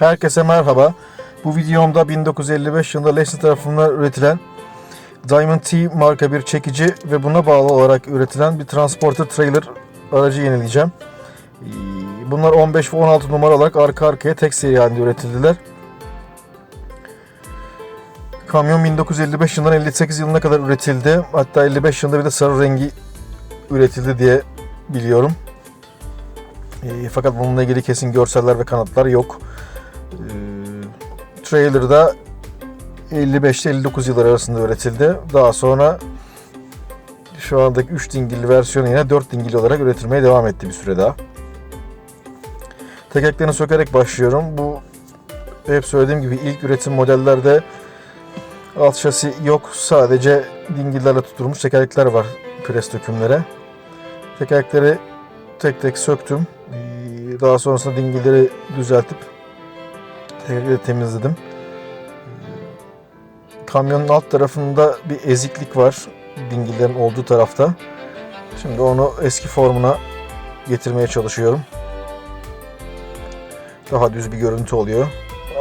Herkese merhaba. Bu videomda 1955 yılında Lexus tarafından üretilen Diamond T marka bir çekici ve buna bağlı olarak üretilen bir transporter trailer aracı yenileyeceğim. Bunlar 15 ve 16 numara olarak arka arkaya tek seri halinde üretildiler. Kamyon 1955 yılından 58 yılına kadar üretildi. Hatta 55 yılında bir de sarı rengi üretildi diye biliyorum. E, fakat bununla ilgili kesin görseller ve kanıtlar yok. E, trailer'da 55 ile 59 yıllar arasında üretildi. Daha sonra şu andaki 3 dingilli versiyonu yine 4 dingilli olarak üretilmeye devam etti bir süre daha. Tekerlerini sökerek başlıyorum. Bu hep söylediğim gibi ilk üretim modellerde alt şasi yok. Sadece dingillerle tutulmuş tekerlekler var pres dökümlere. Tekerlekleri tek tek söktüm. Ee, Daha sonrasında dingilleri düzeltip tekerlekleri temizledim. Kamyonun alt tarafında bir eziklik var dingillerin olduğu tarafta. Şimdi onu eski formuna getirmeye çalışıyorum. Daha düz bir görüntü oluyor.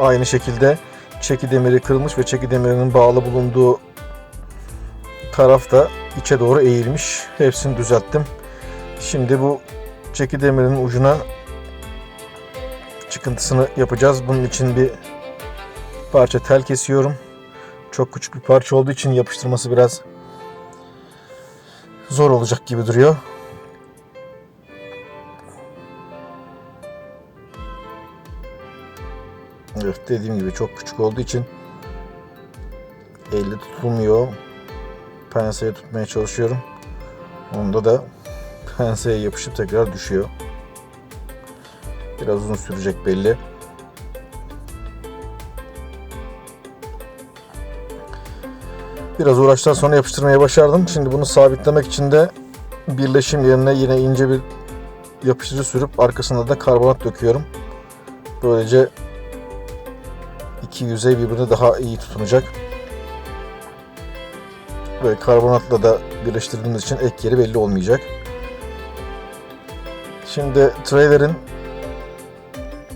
Aynı şekilde çeki demiri kırılmış ve çeki demirinin bağlı bulunduğu taraf da içe doğru eğilmiş. Hepsini düzelttim. Şimdi bu çeki demirinin ucuna çıkıntısını yapacağız. Bunun için bir parça tel kesiyorum. Çok küçük bir parça olduğu için yapıştırması biraz zor olacak gibi duruyor. Evet dediğim gibi çok küçük olduğu için elle tutulmuyor. Penseye tutmaya çalışıyorum. Onda da penseye yapışıp tekrar düşüyor. Biraz uzun sürecek belli. Biraz uğraştan sonra yapıştırmaya başardım. Şimdi bunu sabitlemek için de birleşim yerine yine ince bir yapıştırıcı sürüp arkasında da karbonat döküyorum. Böylece iki yüzey birbirine daha iyi tutunacak. Ve karbonatla da birleştirdiğimiz için ek yeri belli olmayacak. Şimdi trailer'in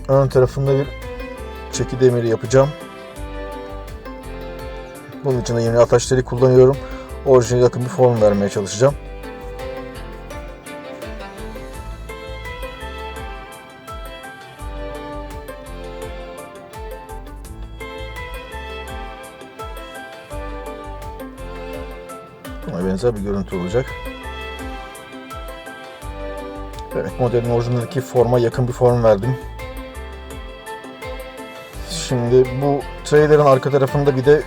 ön tarafında bir çeki demiri yapacağım. Bunun için de yine ataşları kullanıyorum. Orijinal yakın bir form vermeye çalışacağım. Buna benzer bir görüntü olacak. Evet, modelin orijinaldeki forma yakın bir form verdim. Şimdi bu trailer'ın arka tarafında bir de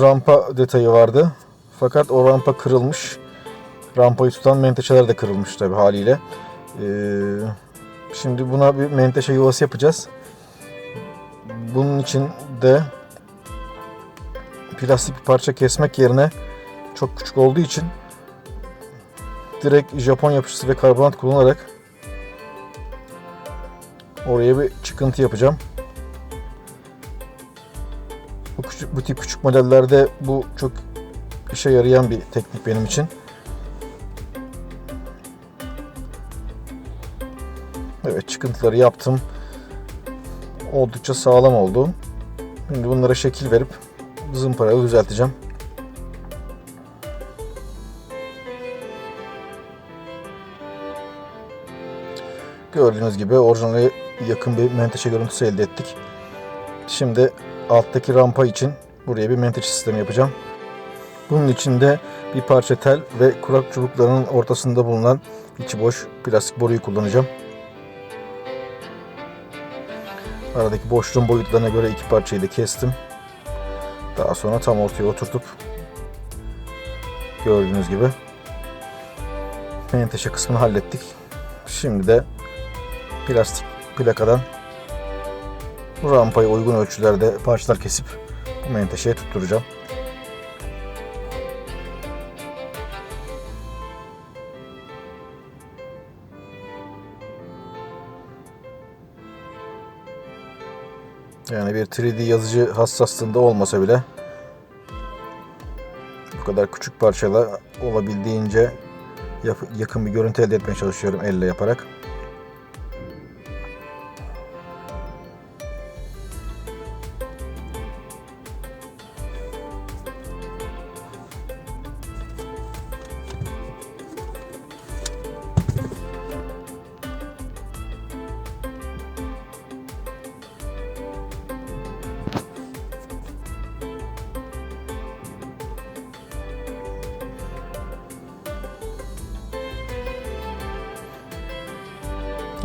rampa detayı vardı. Fakat o rampa kırılmış. Rampayı tutan menteşeler de kırılmış tabi haliyle. Ee, şimdi buna bir menteşe yuvası yapacağız. Bunun için de plastik bir parça kesmek yerine çok küçük olduğu için direkt Japon yapıştırıcı ve karbonat kullanarak oraya bir çıkıntı yapacağım. Bu, tip küçük modellerde bu çok işe yarayan bir teknik benim için. Evet çıkıntıları yaptım. Oldukça sağlam oldu. Şimdi bunlara şekil verip zımparayla düzelteceğim. Gördüğünüz gibi orijinale yakın bir menteşe görüntüsü elde ettik. Şimdi alttaki rampa için buraya bir menteşe sistemi yapacağım. Bunun için de bir parça tel ve kurak çubuklarının ortasında bulunan içi boş plastik boruyu kullanacağım. Aradaki boşluğun boyutlarına göre iki parçayı da kestim. Daha sonra tam ortaya oturtup gördüğünüz gibi menteşe kısmını hallettik. Şimdi de plastik plakadan bu rampayı uygun ölçülerde parçalar kesip menteşeye tutturacağım. Yani bir 3D yazıcı hassaslığında olmasa bile bu kadar küçük parçayla olabildiğince yakın bir görüntü elde etmeye çalışıyorum elle yaparak.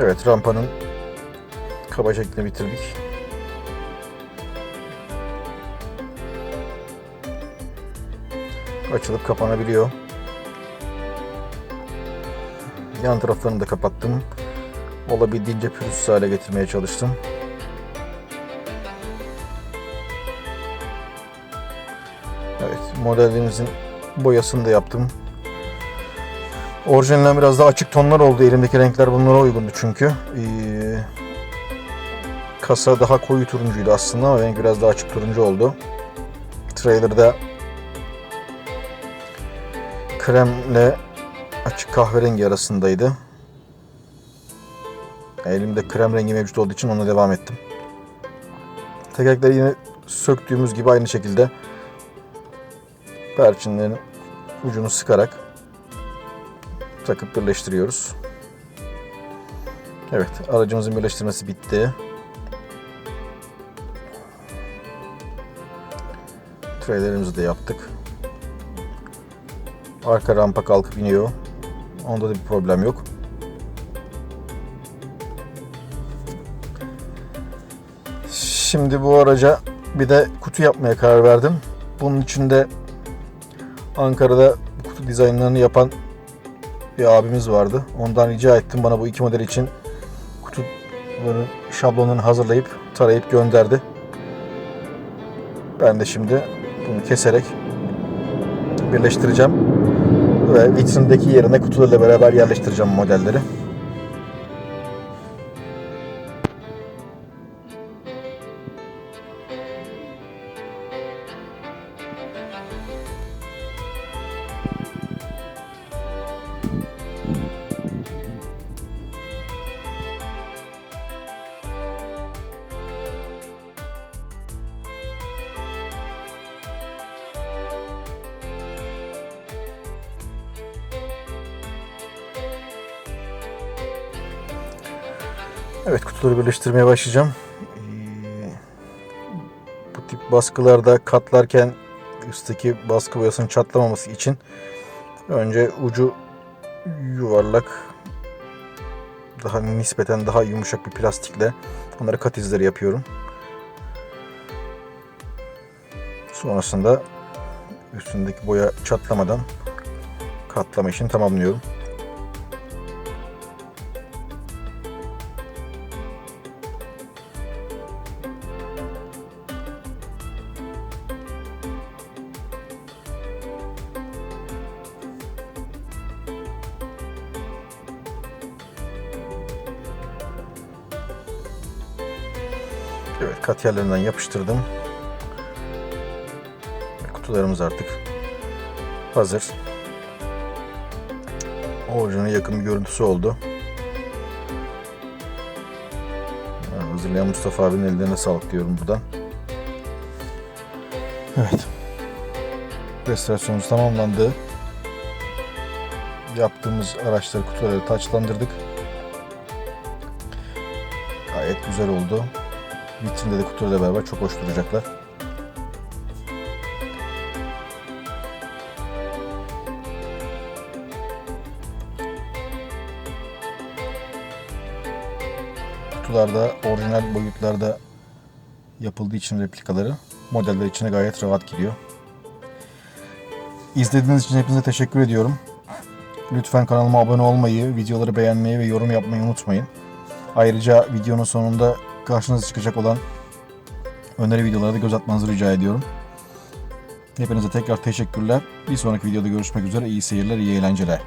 Evet rampanın kaba şeklini bitirdik. Açılıp kapanabiliyor. Yan taraflarını da kapattım. Olabildiğince pürüzsüz hale getirmeye çalıştım. Evet, modelimizin boyasını da yaptım. Orijinalinden biraz daha açık tonlar oldu. Elimdeki renkler bunlara uygundu çünkü. Ee, kasa daha koyu turuncuydu aslında ama renk biraz daha açık turuncu oldu. Trailer'da kremle açık kahverengi arasındaydı. Elimde krem rengi mevcut olduğu için ona devam ettim. Tekerlekleri yine söktüğümüz gibi aynı şekilde perçinlerin ucunu sıkarak takıp birleştiriyoruz. Evet, aracımızın birleştirmesi bitti. Treylerimizi de yaptık. Arka rampa kalkıp iniyor. Onda da bir problem yok. Şimdi bu araca bir de kutu yapmaya karar verdim. Bunun için de Ankara'da kutu dizaynlarını yapan bir abimiz vardı. Ondan rica ettim bana bu iki model için kutuların şablonunu hazırlayıp tarayıp gönderdi. Ben de şimdi bunu keserek birleştireceğim ve vitrindeki yerine kutularla beraber yerleştireceğim modelleri. Evet kutuları birleştirmeye başlayacağım. Ee, Bu tip baskılarda katlarken üstteki baskı boyasının çatlamaması için önce ucu yuvarlak daha nispeten daha yumuşak bir plastikle onları kat izleri yapıyorum. Sonrasında üstündeki boya çatlamadan katlama işini tamamlıyorum. Evet kat yerlerinden yapıştırdım. Kutularımız artık hazır. Orijinale yakın bir görüntüsü oldu. Yani hazırlayan Mustafa abinin ellerine sağlık diyorum buradan. Evet. Restorasyonumuz tamamlandı. Yaptığımız araçları kutuları taçlandırdık. Gayet güzel oldu. Vitrinde de kutuyla beraber çok hoş duracaklar. Kutularda orijinal boyutlarda yapıldığı için replikaları modeller içine gayet rahat giriyor. İzlediğiniz için hepinize teşekkür ediyorum. Lütfen kanalıma abone olmayı, videoları beğenmeyi ve yorum yapmayı unutmayın. Ayrıca videonun sonunda karşınıza çıkacak olan öneri videolara da göz atmanızı rica ediyorum. Hepinize tekrar teşekkürler. Bir sonraki videoda görüşmek üzere. İyi seyirler, iyi eğlenceler.